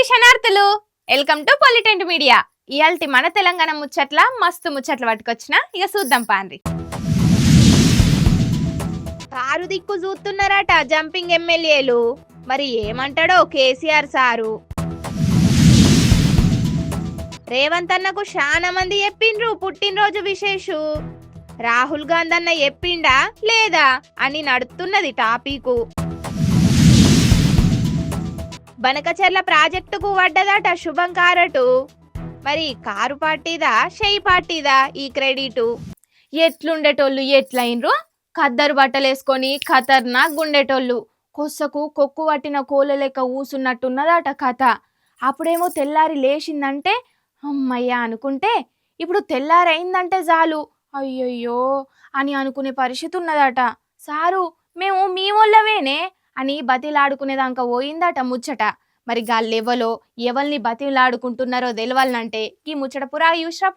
అందరికీ శనార్థులు welcome to పొలిటెంట్ మీడియా ఇయాల్టి మన తెలంగాణ ముచ్చట్ల మస్తు ముచ్చట్లు పట్టుకొచ్చిన ఇక చూద్దాం పాండ్రి. కారు దిక్కు చూస్తున్నారట జంపింగ్ ఎమ్మెల్యేలు. మరి ఏమంటాడో కేసీఆర్ సారు. రేవంత్ అన్నకు చాలా మంది చెప్పిండ్రు పుట్టినరోజు విశేషు. రాహుల్ గాంధీ అన్న చెప్పిండా లేదా అని నడుస్తున్నది టాపికు. బనకచెర్ల ప్రాజెక్టుకు పడ్డదట శుభం కారటు. మరి కారు పార్టీదా షెయి పార్టీదా ఈ క్రెడిటు? ఎట్లుండేటోళ్ళు ఎట్లయినరు ఖద్దరు బట్టలేసుకొని ఖతర్నాక్ గుండెటోళ్ళు. కొస్సకు కొక్కు పట్టిన కోల లెక్క ఊసున్నట్టున్నదట కథ. అప్పుడేమో తెల్లారి లేచిందంటే అమ్మయ్య అనుకుంటే ఇప్పుడు తెల్లారైందంటే చాలు. అయ్యయ్యో అని అనుకునే పరిస్థితి ఉన్నదట సారు మేము మీ వాళ్ళవేనే అని బతిలాడుకునేదాకా పోయిందట ముచ్చట. మరి గాళ్ళెవలో ఎవల్ని బతిలాడుకుంటున్నారో తెలవాలంటే ఈ ముచ్చట పురా యూస్రా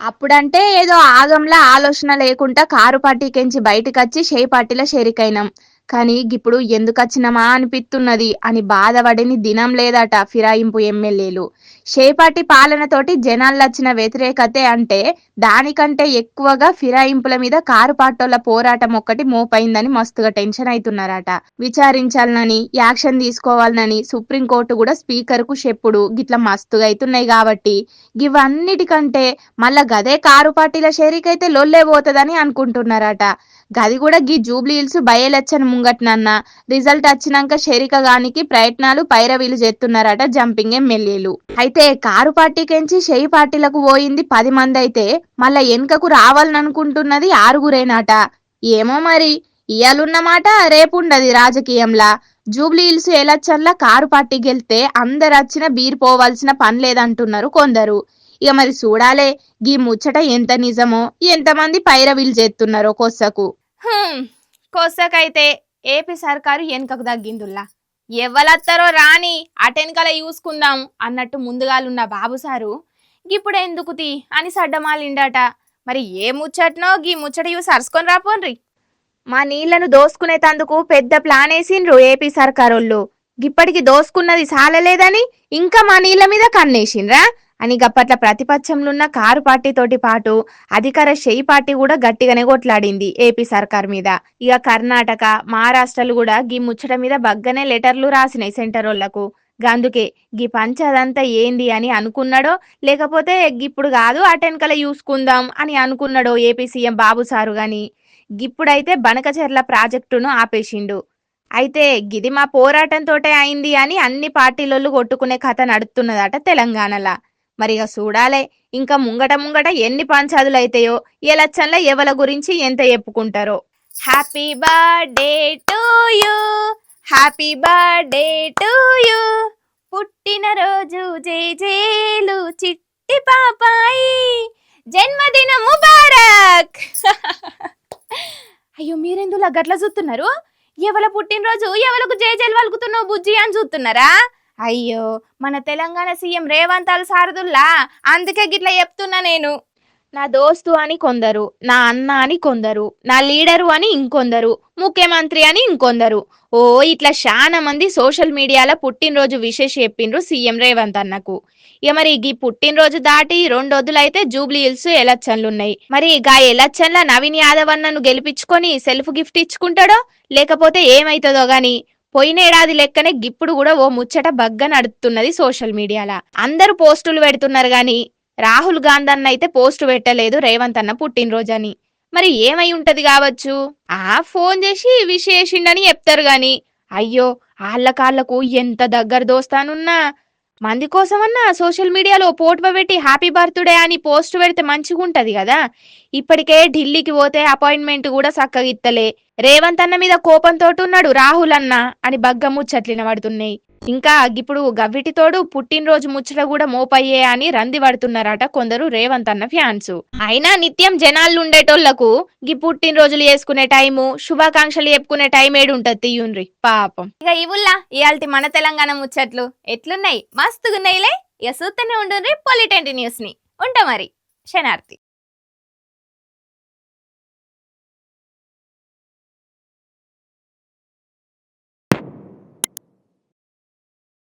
అప్పుడంటే ఏదో ఆగంలా ఆలోచన లేకుండా కారు పార్టీకెంచి బయటకొచ్చి షే పార్టీలో షేరికైనాం. కానీ ఇప్పుడు ఎందుకు వచ్చినమా అనిపిస్తున్నది అని బాధపడిని దినం లేదట ఫిరాయింపు ఎమ్మెల్యేలు. షేపాటి పాలనతోటి జనాల్లో వచ్చిన వ్యతిరేకతే అంటే దానికంటే ఎక్కువగా ఫిరాయింపుల మీద కారు పాటోళ్ళ పోరాటం ఒక్కటి మోపైందని మస్తుగా టెన్షన్ అవుతున్నారట విచారించాలనని యాక్షన్ తీసుకోవాలనని సుప్రీంకోర్టు కూడా స్పీకర్కు చెప్పుడు గిట్ల మస్తుగా అవుతున్నాయి కాబట్టి ఇవన్నిటికంటే మళ్ళా గదే కారు పార్టీల షేరికైతే లొల్లే పోతుందని అనుకుంటున్నారట. గది కూడా గీ జూబ్లీ హిల్స్ బై ఎలక్షన్ ముంగట్నన్న రిజల్ట్ వచ్చినాక షెరిక గానికి ప్రయత్నాలు పైరవీలు చేస్తున్నారట జంపింగ్ ఎమ్మెల్యేలు. అయితే కారు పార్టీకెంచి షెయి పార్టీలకు పోయింది పది మంది అయితే మళ్ళా వెనుకకు రావాలనుకుంటున్నది ఆరుగురేనాట. ఏమో మరి ఇయాలున్నమాట రేపుండది రాజకీయంలా. జూబ్లీ హిల్స్ ఎలక్షన్ల కారు పార్టీ గెలితే అందరు వచ్చిన బీర్ పోవాల్సిన పని లేదంటున్నారు కొందరు. ఇక మరి చూడాలే గీ ముచ్చట ఎంత నిజమో ఎంతమంది పైరవీలు చేస్తున్నారో హ్మ్, కొస్సకైతే ఏపీ సర్కారు వెనుకకు తగ్గిందుల్లా. ఎవ్వలత్తారో రాని అటెనకల చూసుకుందాం అన్నట్టు ముందుగాలున్న బాబు సారు ఇప్పుడు ఎందుకు తీ? అని సడ్డమాలిండట. మరి ఏ ముచ్చట్నో గీ ముచ్చట ఇవి సరుసుకొని రాపోన్రి మా నీళ్ళను దోసుకునేటందుకు పెద్ద ప్లాన్ వేసిండ్రు ఏపీ సర్కారోళ్ళు. గిప్పటికి దోసుకున్నది సాలలేదని ఇంకా మా నీళ్ళ మీద కన్నేసిండ్రా? అని గప్పట్ల ప్రతిపక్షంలోన్న కారు పార్టీతోటి పాటు అధికార షెయి పార్టీ కూడా గట్టిగానే కొట్లాడింది ఏపీ సర్కార్ మీద. ఇక కర్ణాటక మహారాష్ట్రలు కూడా గీ ముచ్చట మీద బగ్గనే లెటర్లు రాసినాయి సెంటర్ వాళ్ళకు గందుకే గీ పంచ అదంతా ఏంది అని అనుకున్నాడో లేకపోతే ఇప్పుడు కాదు అటెన్కల చూసుకుందాం అని అనుకున్నాడో ఏపీ సీఎం బాబు సారు గాని. గిప్పుడైతే బనకచెర్ల ప్రాజెక్టును ఆపేసిండు. అయితే గిది మా పోరాటంతోటే అయింది అని అన్ని పార్టీలోళ్ళు కొట్టుకునే కథ నడుస్తున్నదట తెలంగాణలా. మరిగ చూడాలే ఇంకా ముంగట ముంగట ఎన్ని పంచాదులు అయితాయో ఎలక్షన్ల ఎవల గురించి ఎంత చెప్పుకుంటారో. Happy birthday to you happy birthday to you పుట్టినరోజు జేజేలు చిట్టి పాపాయి. జన్మదిన ముబారక్. అయ్యో మీరెందులా గట్ల చూస్తున్నారు ఎవల పుట్టినరోజు ఎవలకు జేజేలు వలుకుతున్నావు బుజ్జి అని చూస్తున్నారా అయ్యో మన తెలంగాణ సీఎం రేవంత్ అల్ సారదుల్లా? అందుకే గిట్లా చెప్తున్నా నేను. నా దోస్తు అని కొందరు నా అన్న అని కొందరు నా లీడరు అని ఇంకొందరు ముఖ్యమంత్రి అని ఇంకొందరు. ఓ ఇట్లా చాలా మంది సోషల్ మీడియాలో పుట్టినరోజు విశేష చెప్పిండ్రు సీఎం రేవంత్ అన్నకు. ఇక మరి ఈ పుట్టినరోజు దాటి రెండు వద్దులైతే జూబ్లీ హిల్స్ ఎలక్షన్లు ఉన్నాయి. మరి గా ఎలక్షన్ల నవీన్ యాదవ్ అన్నను గెలిపించుకొని సెల్ఫ్ గిఫ్ట్ ఇచ్చుకుంటాడో లేకపోతే ఏమైతుందో గాని? పోయినేడాది లెక్కనే గిప్పుడు కూడా ఓ ముచ్చట బగ్గ నడుతున్నది సోషల్ మీడియాలో. అందరూ పోస్టులు పెడుతున్నారు గాని రాహుల్ గాంధీ అన్న అయితే పోస్టు పెట్టలేదు రేవంత్ అన్న పుట్టినరోజని. మరి ఏమై ఉంటది కావచ్చు? ఆ ఫోన్ చేసి విశేషిండని చెప్తారు గాని అయ్యో ఆళ్ళ కాళ్ళకు ఎంత దగ్గర దోస్తానున్నా. మంది కోసమన్నా సోషల్ మీడియాలో పోటువ పెట్టి హ్యాపీ బర్త్డే అని పోస్ట్ పెడితే మంచిగుంటది కదా. ఇప్పటికే ఢిల్లీకి పోతే అపాయింట్మెంట్ కూడా చక్కగా ఇత్తలే రేవంత్ అన్న మీద కోపంతో ఉన్నాడు రాహుల్ అన్న అని బగ్గ ముచ్చట్లిన పడుతున్నాయి. ఇంకా ఇప్పుడు గవ్విటితోడు పుట్టినరోజు ముచ్చట కూడా మోపయ్యే అని రంది పడుతున్నారట కొందరు రేవంత్ అన్న ఫ్యాన్స్. అయినా నిత్యం జనాలు ఉండేటోళ్ళకు గి పుట్టినరోజులు చేసుకునే టైము శుభాకాంక్షలు చెప్పుకునే టైం ఏడుంటది తీయుండ్రి. పాపం. ఇక ఇవుల్లా ఇవాళ మన తెలంగాణ ముచ్చట్లు ఎట్లున్నాయి? మస్తుగున్నాయిలే? ఇక చూస్తూనే ఉండుండ్రి పొలిటెంటి న్యూస్ని ఉంటా మరి. శనార్థి